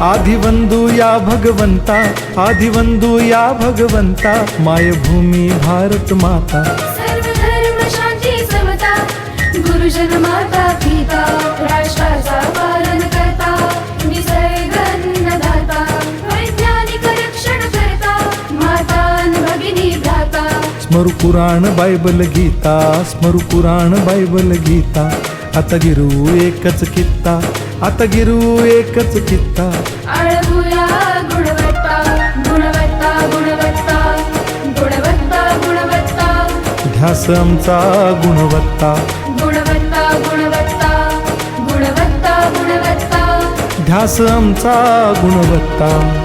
ಆದಿವಂದು ಯಾ ಭಗವಂತ ಆದಿವಂದು ಯಾ ಭಗವಂತ ಮಾಯಭೂಮಿ ಭಾರತ ಮಾತಾ ಸರ್ವಧರ್ಮ ಶಾಂತಿ ಸಮತಾ गुरुजन माता स्मरु पुराण गीता स्मरु पुराण गीता एकच कित्ता आता गिरू एकच कित्ता आळवूया गुणवत्ता गुणवत्ता गुणवत्ता गुणवत्ता गुणवत्ता. ध्यास आमचा गुणवत्ता. गुणवत्ता गुणवत्ता गुणवत्ता गुणवत्ता. ध्यास आमचा गुणवत्ता.